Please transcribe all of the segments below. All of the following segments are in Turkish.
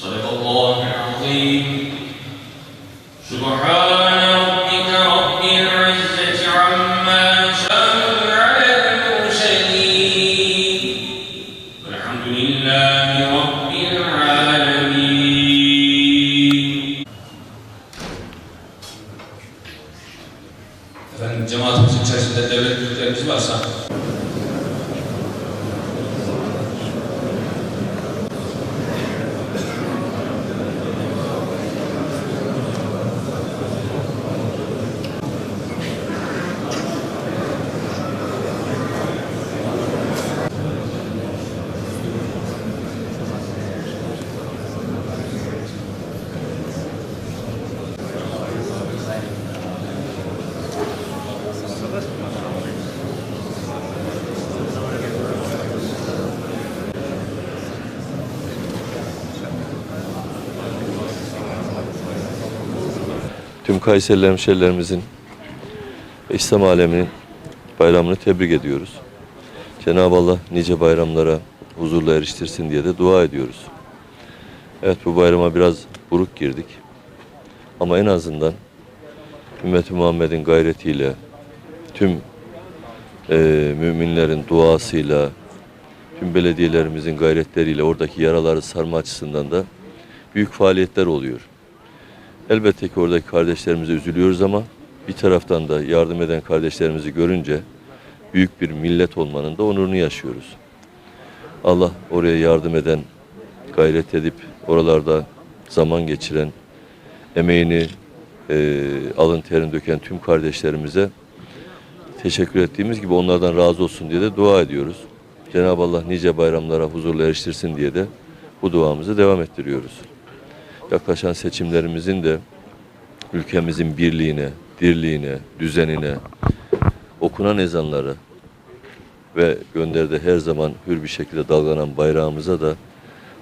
صدق الله العظيم سبحان ربك رب العزة عما يصفون على المرسلين والحمد لله رب العالمين Efendim cemaatimizin içerisinde devlet büyüklerimiz varsa Tüm Kayserili hemşerilerimizin İslam aleminin bayramını tebrik ediyoruz. Cenab-ı Allah nice bayramlara huzurla eriştirsin diye de dua ediyoruz. Evet bu bayrama biraz buruk girdik. Ama en azından Ümmet-i Muhammed'in gayretiyle, tüm e, müminlerin duasıyla, tüm belediyelerimizin gayretleriyle oradaki yaraları sarma açısından da büyük faaliyetler oluyor. Elbette ki oradaki kardeşlerimize üzülüyoruz ama bir taraftan da yardım eden kardeşlerimizi görünce büyük bir millet olmanın da onurunu yaşıyoruz. Allah oraya yardım eden, gayret edip oralarda zaman geçiren, emeğini, e, alın terini döken tüm kardeşlerimize teşekkür ettiğimiz gibi onlardan razı olsun diye de dua ediyoruz. Cenab-ı Allah nice bayramlara huzurla eriştirsin diye de bu duamızı devam ettiriyoruz yaklaşan seçimlerimizin de ülkemizin birliğine, dirliğine, düzenine, okunan ezanları ve gönderde her zaman hür bir şekilde dalgalan bayrağımıza da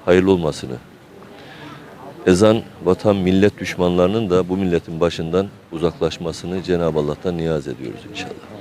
hayırlı olmasını, ezan, vatan, millet düşmanlarının da bu milletin başından uzaklaşmasını Cenab-ı Allah'tan niyaz ediyoruz inşallah.